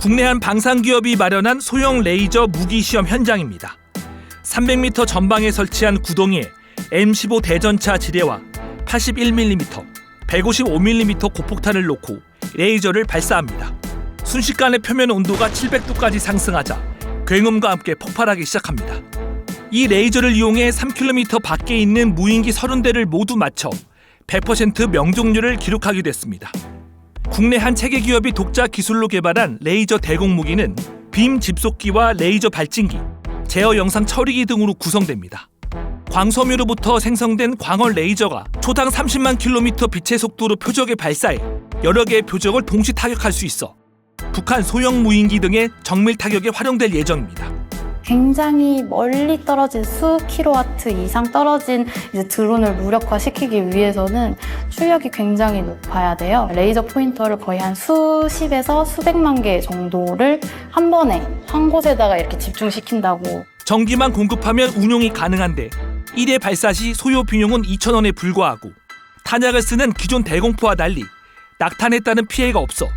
국내 한 방산 기업이 마련한 소형 레이저 무기 시험 현장입니다. 300m 전방에 설치한 구덩이에 M15 대전차 지뢰와 81mm, 155mm 고폭탄을 놓고 레이저를 발사합니다. 순식간에 표면 온도가 700도까지 상승하자 굉음과 함께 폭발하기 시작합니다. 이 레이저를 이용해 3km 밖에 있는 무인기 30대를 모두 맞춰 100% 명중률을 기록하게 됐습니다. 국내 한 체계 기업이 독자 기술로 개발한 레이저 대공 무기는 빔 집속기와 레이저 발진기, 제어 영상 처리기 등으로 구성됩니다. 광섬유로부터 생성된 광원 레이저가 초당 30만 킬로미터 빛의 속도로 표적에 발사해 여러 개의 표적을 동시 타격할 수 있어 북한 소형 무인기 등의 정밀 타격에 활용될 예정입니다. 굉장히 멀리 떨어진 수 킬로와트 이상 떨어진 드론을 무력화시키기 위해서는 출력이 굉장히 높아야 돼요. 레이저 포인터를 거의 한 수십에서 수백만 개 정도를 한 번에 한 곳에다가 이렇게 집중시킨다고 전기만 공급하면 운용이 가능한데 1회 발사 시 소요 비용은 2,000원에 불과하고 탄약을 쓰는 기존 대공포와 달리 따른 피해가 없어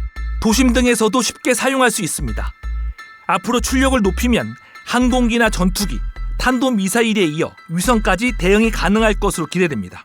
도심 등에서도 쉽게 사용할 수 있습니다. 앞으로 출력을 높이면 항공기나 전투기, 탄도 미사일에 이어 위성까지 대응이 가능할 것으로 기대됩니다.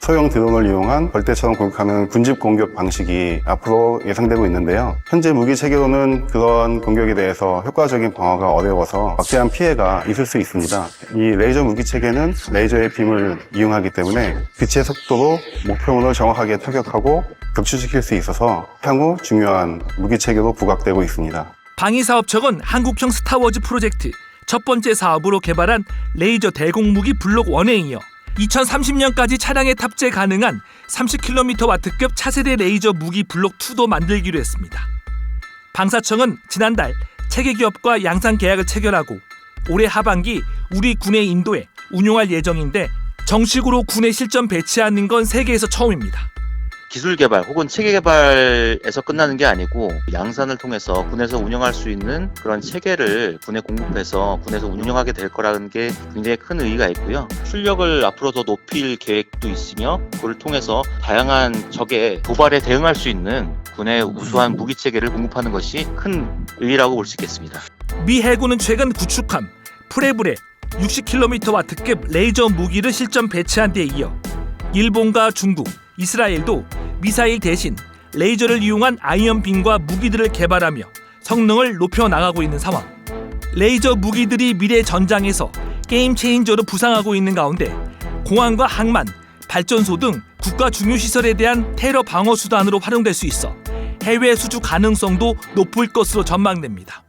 소형 드론을 이용한 벌떼처럼 공격하는 군집 공격 방식이 앞으로 예상되고 있는데요. 현재 무기 체계로는 그런 공격에 대해서 효과적인 방어가 어려워서 막대한 피해가 있을 수 있습니다. 이 레이저 무기 체계는 레이저의 빔을 이용하기 때문에 빛의 속도로 목표물을 정확하게 타격하고 격추시킬 수 있어서 향후 중요한 무기 체계로 부각되고 있습니다. 방위사업청은 한국형 스타워즈 프로젝트 첫 번째 사업으로 개발한 레이저 대공무기 블록 1에 이어 2030년까지 차량에 탑재 가능한 30km 와트급 차세대 레이저 무기 블록 2도 만들기로 했습니다. 방사청은 지난달 체계 기업과 양산 계약을 체결하고 올해 하반기 우리 군에 인도해 운용할 예정인데 정식으로 군에 실전 배치하는 건 세계에서 처음입니다. 기술 개발 혹은 체계 개발에서 끝나는 게 아니고 양산을 통해서 군에서 운영할 수 있는 그런 체계를 군에 공급해서 군에서 운영하게 될 거라는 게 굉장히 큰 의의가 있고요. 출력을 앞으로 더 높일 계획도 있으며 그걸 통해서 다양한 적의 도발에 대응할 수 있는 군의 우수한 무기 체계를 공급하는 것이 큰 의의라고 볼 수 있겠습니다. 미 해군은 최근 구축함 프레브레 60km 와트급 레이저 무기를 실전 배치한 데 이어 일본과 중국, 이스라엘도 미사일 대신 레이저를 이용한 아이언빔과 무기들을 개발하며 성능을 높여 나가고 있는 상황. 레이저 무기들이 미래 전장에서 게임 체인저로 부상하고 있는 가운데 공항과 항만, 발전소 등 국가 중요 시설에 대한 테러 방어 수단으로 활용될 수 있어 해외 수주 가능성도 높을 것으로 전망됩니다.